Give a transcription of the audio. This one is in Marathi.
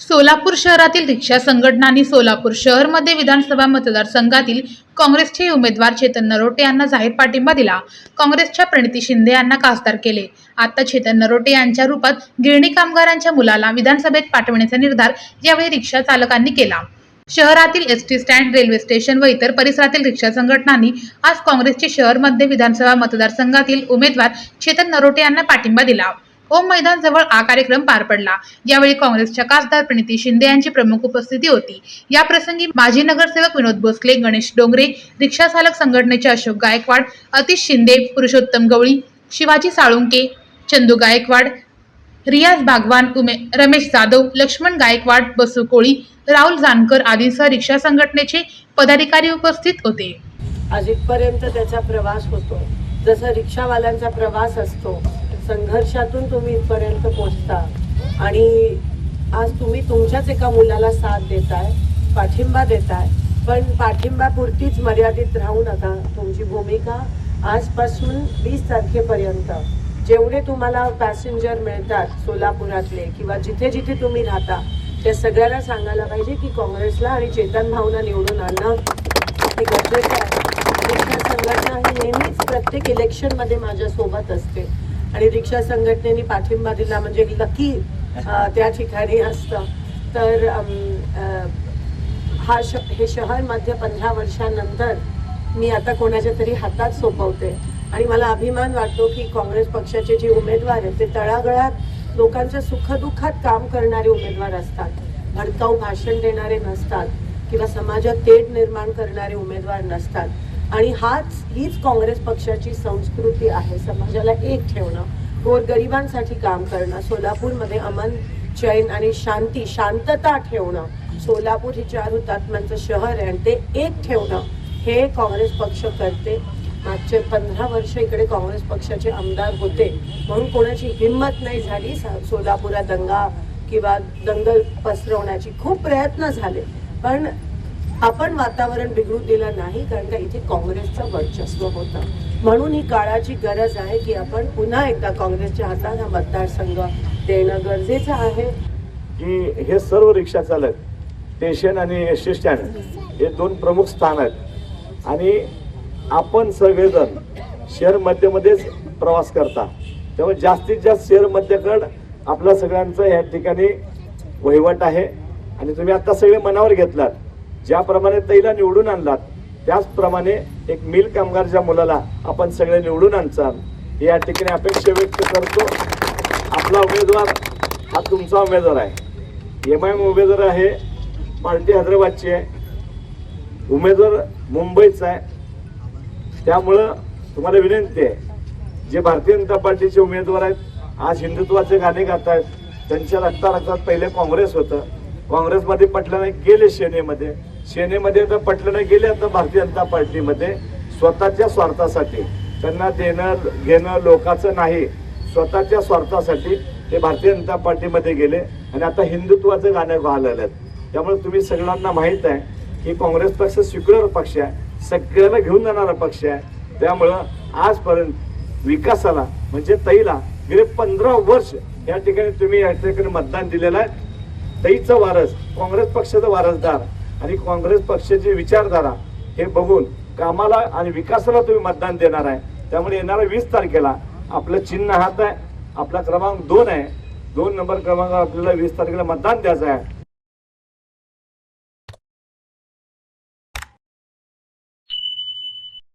सोलापूर शहरातील रिक्षा संघटनांनी सोलापूर शहरमध्ये विधानसभा मतदारसंघातील काँग्रेसचे उमेदवार चेतन नरोटे यांना जाहीर पाठिंबा दिला. काँग्रेसच्या प्रणिती शिंदे यांना खासदार केले. आता चेतन नरोटे यांच्या रूपात गिरणी कामगारांच्या मुलाला विधानसभेत पाठवण्याचा निर्धार यावेळी रिक्षा चालकांनी केला. शहरातील S T stand railway station व इतर परिसरातील रिक्षा संघटनांनी आज काँग्रेसचे शहरमध्ये विधानसभा मतदारसंघातील उमेदवार चेतन नरोटे यांना पाठिंबा दिला. ओम मैदान जवळ हा कार्यक्रम पार पडला. यावेळी काँग्रेसच्या खासदार प्रणिती शिंदे यांची प्रमुख उपस्थिती होती. या प्रसंगी माजी नगरसेवक विनोद भोसले गणेश डोंगरे रिक्षा चालक संघटनेचे अशोक गायकवाड अतिश शिंदे पुरुषोत्तम गवळी शिवाजी साळुंके चंदू गायकवाड रियाज बागवान उमे रमेश जाधव लक्ष्मण गायकवाड बसू कोळी राहुल जानकर आदींसह रिक्षा संघटनेचे पदाधिकारी उपस्थित होते. आज इथपर्यंत त्याचा प्रवास होतो. जसं रिक्षावाल्यांचा प्रवास असतो संघर्षातून तुम्ही इथपर्यंत पोचता आणि आज तुम्ही तुमच्याच एका मुलाला साथ देताय पाठिंबा देताय. पण पाठिंबापुरतीच मर्यादित राहू नका तुमची भूमिका आजपासून वीस तारखेपर्यंत. जेवढे तुम्हाला पॅसेंजर मिळतात सोलापुरातले किंवा जिथे जिथे तुम्ही राहता त्या सगळ्यांना सांगायला पाहिजे की काँग्रेसला आणि चेतन भावना निवडून आणणं हे गरजेचं आहे. रिक्षा संघटना ही नेहमीच प्रत्येक इलेक्शनमध्ये माझ्या सोबत असते. आणि रिक्षा संघटनेने पाठिंबा दिला म्हणजे लकी त्या ठिकाणी असतं. तर हा श हे शहर मध्य पंधरा वर्षानंतर मी आता कोणाच्या तरी हातात सोपवते. आणि मला अभिमान वाटतो की काँग्रेस पक्षाचे जे उमेदवार आहेत ते तळागळात लोकांच्या सुखदुःखात काम करणारे उमेदवार असतात भडकाऊ भाषण देणारे नसतात किंवा समाजात तेढ निर्माण करणारे उमेदवार नसतात. आणि हाच हीच काँग्रेस पक्षाची संस्कृती आहे. समाजाला एक ठेवणं गोरगरिबांसाठी काम करणं सोलापूरमध्ये अमन चैन आणि शांती शांतता ठेवणं सोलापूर ही चार हुतात्म्यांचं शहर आहे आणि ते एक ठेवणं हे काँग्रेस पक्ष करते. मागचे पंधरा वर्ष इकडे काँग्रेस पक्षाचे आमदार होते. म्हणून कोणाची हिंमत नाही झाली. सा- सोलापुरात दंगा किंवा दंगल पसरवण्याची खूप प्रयत्न झाले. पण आपण वातावरण बिघडू दिलं नाही कारण का इथे काँग्रेसचं वर्चस्व होतं. म्हणून ही काळाची गरज आहे की आपण पुन्हा एकदा काँग्रेसच्या हातात हा मतदारसंघ देणं गरजेचं आहे. की हे सर्व रिक्षा चालक स्टेशन आणि एस टी स्टँड हे दोन प्रमुख स्थान आहेत. आणि आपण सगळेजण शेअर मध्यमध्येच प्रवास करता. त्यामुळे जास्तीत जास्त शहर मध्यकड आपल्या सगळ्यांचं या ठिकाणी वहिवट आहे. आणि तुम्ही आता सगळे मनावर घेतलात. ज्याप्रमाणे तैला निवडून आणलात त्याचप्रमाणे एक मिल कामगारच्या मुलाला आपण सगळे निवडून आणचाल या ठिकाणी अपेक्षा व्यक्त करतो. आपला उमेदवार हा तुमचा उमेदवार आहे. एम आय एम उमेदवार आहे. पार्टी हैदराबादची आहे. उमेदवार मुंबईचा आहे. त्यामुळं तुम्हाला विनंती आहे जे भारतीय जनता पार्टीचे उमेदवार आहेत आज हिंदुत्वाचे गाणे गात आहेत त्यांच्या रक्ता रक्तात पहिले काँग्रेस होतं. काँग्रेसमध्ये पटलं नाही गेले सेनेमध्ये. सेनेमध्ये तर पटलं नाही गेले आता भारतीय जनता पार्टीमध्ये. स्वतःच्या स्वार्थासाठी त्यांना देणं घेणं लोकांचं नाही. स्वतःच्या स्वार्थासाठी ते भारतीय जनता पार्टीमध्ये गेले आणि आता हिंदुत्वाचं गाणं आहेत त्यामुळे तुम्ही सगळ्यांना माहीत आहे की काँग्रेस पक्ष स्वीकार पक्ष आहे. सगळ्यांना घेऊन जाणारा पक्ष आहे. त्यामुळं आजपर्यंत विकासाला म्हणजे तईला गेले पंधरा वर्ष या ठिकाणी तुम्ही या ठिकाणी मतदान दिलेलं आहे. तईचा वारस काँग्रेस पक्षाचा वारसदार आणि काँग्रेस पक्षाची विचारधारा हे बघून कामाला आणि विकासाला तुम्ही मतदान देणार आहे. त्यामुळे येणाऱ्या वीस तारखेला आपलं चिन्ह हात आहे. आपला क्रमांक दोन आहे. दोन नंबर क्रमांक आपल्याला वीस तारखेला मतदान द्यायचं आहे.